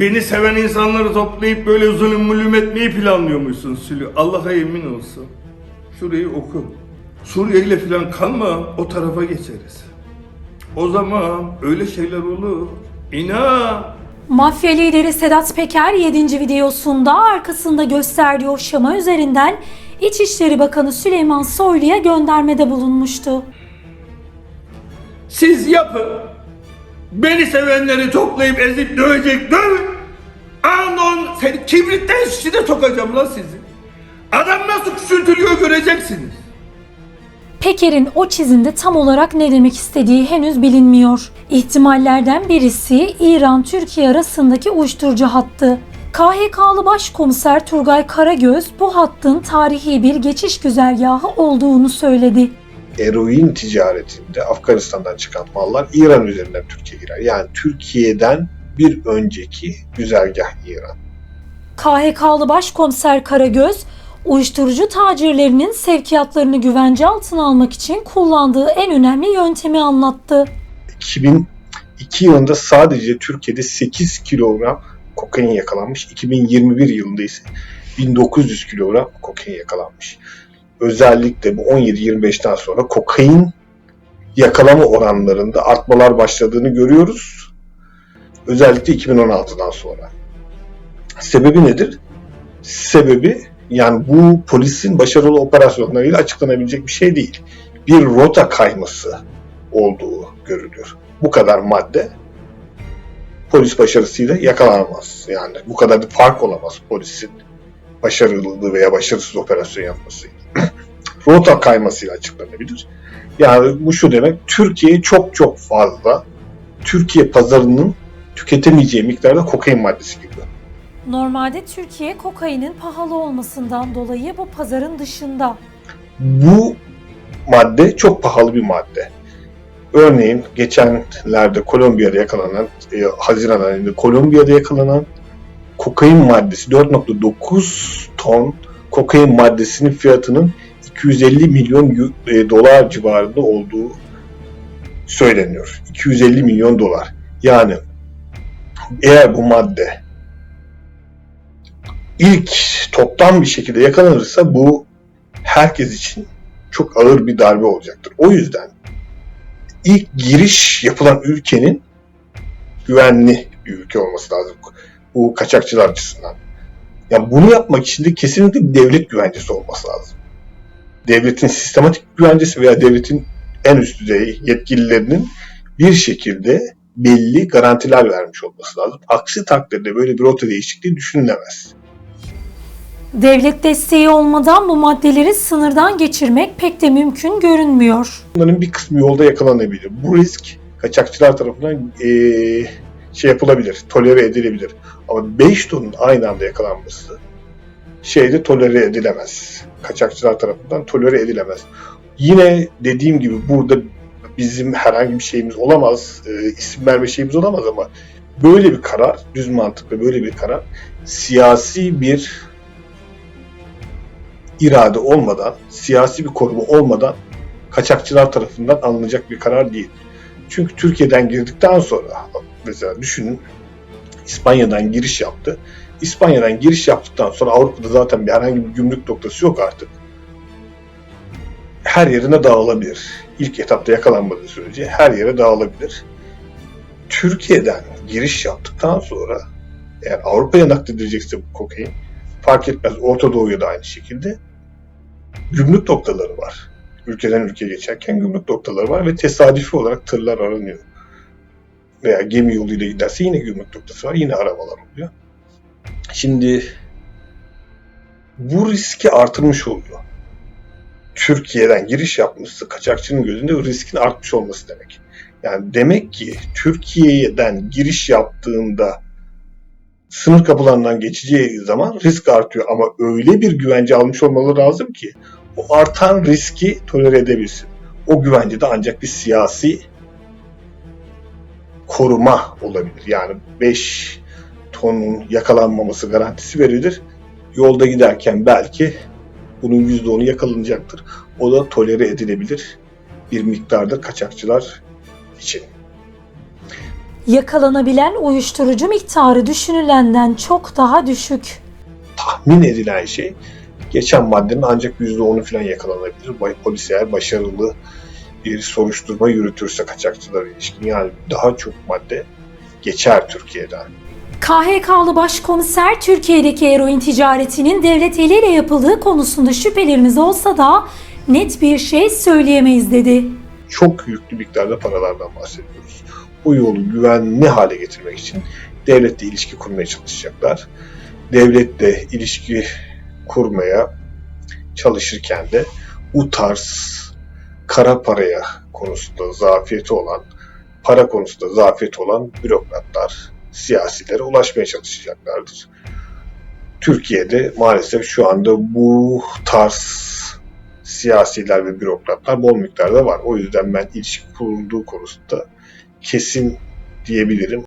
beni seven insanları toplayıp böyle zulüm mulüm etmeyi planlıyormuşsun Sülü. Allah'a yemin olsun. Şurayı oku. Suriye ile falan kalma o tarafa geçeriz. O zaman öyle şeyler olur. İnan. Mafya lideri Sedat Peker 7. videosunda arkasında gösterdiği o şema üzerinden İçişleri Bakanı Süleyman Soylu'ya göndermede bulunmuştu. Siz yapın. Beni sevenleri toplayıp ezip dövecek dövün. Anon seni kibritten şişine sokacağım lan sizi. Adam nasıl küçültülüyor göreceksiniz. Peker'in o çizimde tam olarak ne demek istediği henüz bilinmiyor. İhtimallerden birisi İran-Türkiye arasındaki uyuşturucu hattı. KHK'lı Başkomiser Turgay Karagöz bu hattın tarihi bir geçiş güzergahı olduğunu söyledi. Eroin ticaretinde Afganistan'dan çıkan mallar İran üzerinden Türkiye'ye girer. Yani Türkiye'den bir önceki güzergah İran. KHK'lı Başkomiser Karagöz, uyuşturucu tacirlerinin sevkiyatlarını güvence altına almak için kullandığı en önemli yöntemi anlattı. 2002 yılında sadece Türkiye'de 8 kilogram kokain yakalanmış. 2021 yılında ise 1900 kilogram kokain yakalanmış. Özellikle bu 17-25'ten sonra kokain yakalama oranlarında artmalar başladığını görüyoruz. Özellikle 2016'dan sonra. Sebebi nedir? Sebebi yani bu polisin başarılı operasyonlarıyla açıklanabilecek bir şey değil. Bir rota kayması olduğu görülüyor. Bu kadar madde polis başarısıyla yakalanamaz. Yani bu kadar da fark olamaz polisin başarılı veya başarısız operasyon yapmasıyla. Rota kaymasıyla açıklanabilir. Yani bu şu demek, Türkiye çok çok fazla Türkiye pazarının tüketemeyeceği miktarda kokain maddesi giriyor. Normalde Türkiye kokainin pahalı olmasından dolayı bu pazarın dışında. Bu madde çok pahalı bir madde. Örneğin geçenlerde Kolombiya'da yakalanan, e, Haziran ayında Kolombiya'da yakalanan kokain maddesi 4.9 ton kokain maddesinin fiyatının 250 milyon e, dolar civarında olduğu söyleniyor. 250 milyon dolar. Yani eğer bu madde ilk toptan bir şekilde yakalanırsa bu herkes için çok ağır bir darbe olacaktır. O yüzden ilk giriş yapılan ülkenin güvenli bir ülke olması lazım. Bu kaçakçılar açısından. Yani bunu yapmak için de kesinlikle bir devlet güvencesi olması lazım. Devletin sistematik güvencesi veya devletin en üst düzey yetkililerinin bir şekilde belli garantiler vermiş olması lazım. Aksi takdirde böyle bir rota değişikliği düşünülemez. Devlet desteği olmadan bu maddeleri sınırdan geçirmek pek de mümkün görünmüyor. Bunların bir kısmı yolda yakalanabilir. Bu risk kaçakçılar tarafından eee, şey yapılabilir, tolere edilebilir. Ama 5 tonun aynı anda yakalanması şeyde tolere edilemez. Kaçakçılar tarafından tolere edilemez. Yine dediğim gibi burada bizim herhangi bir şeyimiz olamaz, e, isim verme şeyimiz olamaz ama böyle bir karar, düz mantıklı böyle bir karar siyasi bir irade olmadan, siyasi bir koruma olmadan kaçakçılar tarafından alınacak bir karar değil. Çünkü Türkiye'den girdikten sonra mesela düşünün İspanya'dan giriş yaptı. İspanya'dan giriş yaptıktan sonra Avrupa'da zaten bir herhangi bir gümrük noktası yok artık. Her yerine dağılabilir. İlk etapta yakalanmadığı sürece her yere dağılabilir. Türkiye'den giriş yaptıktan sonra eğer Avrupa'ya nakledilecekse bu kokain fark etmez. Orta Doğu'ya da aynı şekilde gümrük noktaları var ülkeden ülkeye geçerken gümrük noktaları var ve tesadüfi olarak tırlar aranıyor. Veya gemi yoluyla giderse yine gümrük noktası var, yine arabalar oluyor. Şimdi bu riski artırmış oluyor. Türkiye'den giriş yapması kaçakçının gözünde riskin artmış olması demek. Yani demek ki Türkiye'den giriş yaptığında sınır kapılarından geçeceği zaman risk artıyor ama öyle bir güvence almış olmalı lazım ki o artan riski tolere edebilsin. O güvence de ancak bir siyasi koruma olabilir. Yani 5 tonun yakalanmaması garantisi verilir. Yolda giderken belki bunun %10'u yakalanacaktır. O da tolere edilebilir bir miktarda kaçakçılar için. Yakalanabilen uyuşturucu miktarı düşünülenden çok daha düşük. tahmin edilen şey geçen maddenin ancak %10'u falan yakalanabilir. Polis eğer başarılı bir soruşturma yürütürse kaçakçılara ilişkin yani daha çok madde geçer Türkiye'den. KHK'lı başkomiser Türkiye'deki eroin ticaretinin devlet eliyle yapıldığı konusunda şüphelerimiz olsa da net bir şey söyleyemeyiz dedi. Çok yüklü miktarda paralardan bahsediyoruz. Bu yolu güvenli hale getirmek için devletle ilişki kurmaya çalışacaklar. Devletle ilişki kurmaya çalışırken de bu tarz kara paraya konusunda zafiyeti olan, para konusunda zafiyeti olan bürokratlar, siyasilere ulaşmaya çalışacaklardır. Türkiye'de maalesef şu anda bu tarz siyasiler ve bürokratlar bol miktarda var. O yüzden ben ilişki kurulduğu konusunda kesin diyebilirim.